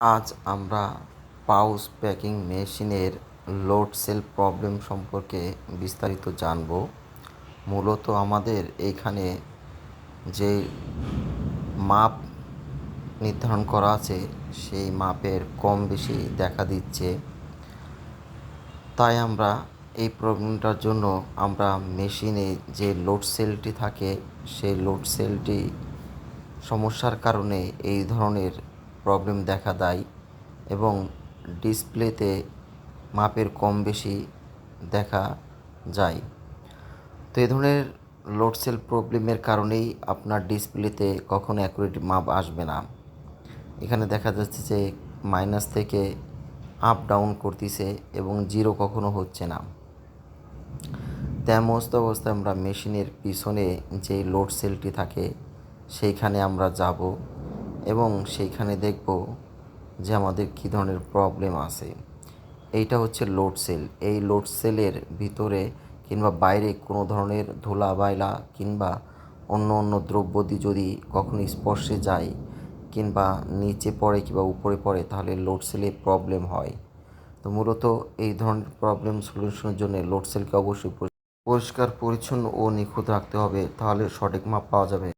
আজ আমরা pouch packing মেশিনের লোড সেল প্রবলেম সম্পর্কে বিস্তারিত জানব। মূলত আমাদের এইখানে যে মাপ নির্ধারণ করা আছে, সেই মাপের কম বেশি দেখা দিচ্ছে। তাই আমরা এই প্রবলেমটার জন্য আমরা মেশিনে যে লোড সেলটি থাকে, সেই লোড সেলটি সমস্যার কারণে এই ধরনের প্রবলেম দেখা দেয় এবং ডিসপ্লেতে মাপের কম বেশি দেখা যায়। তো এই ধরনের লোড সেল প্রবলেমের কারণেই আপনার ডিসপ্লেতে কখনো অ্যাকুরেট মাপ আসবে না। এখানে দেখা যাচ্ছে যে মাইনাস থেকে আপ ডাউন করতেছে এবং জিরো কখনো হচ্ছে না। তেমস্ত অবস্থায় আমরা মেশিনের পিছনে যে লোড সেলটি থাকে, সেইখানে আমরা যাব। এবং সেইখানে দেখব যে আমাদের কী ধরনের প্রবলেম আছে। এইটা হচ্ছে লোড সেল এই লোড সেলের ভিতরে কিংবা বাইরে কোনো ধরনের ধুলা বাইলা কিংবা অন্য অন্য দ্রব্যদি যদি কখনো স্পর্শে যায় কিংবা নিচে পড়ে কিংবা উপরে পড়ে, তাহলে লোড সেলে প্রবলেম হয়। তো মূলত এই ধরনের প্রবলেম সলিউশনের জন্য লোড সেলকে অবশ্যই পরিষ্কার, পরিচ্ছন্ন ও নিখুঁত রাখতে হবে, তাহলে সঠিক মাপ পাওয়া যাবে।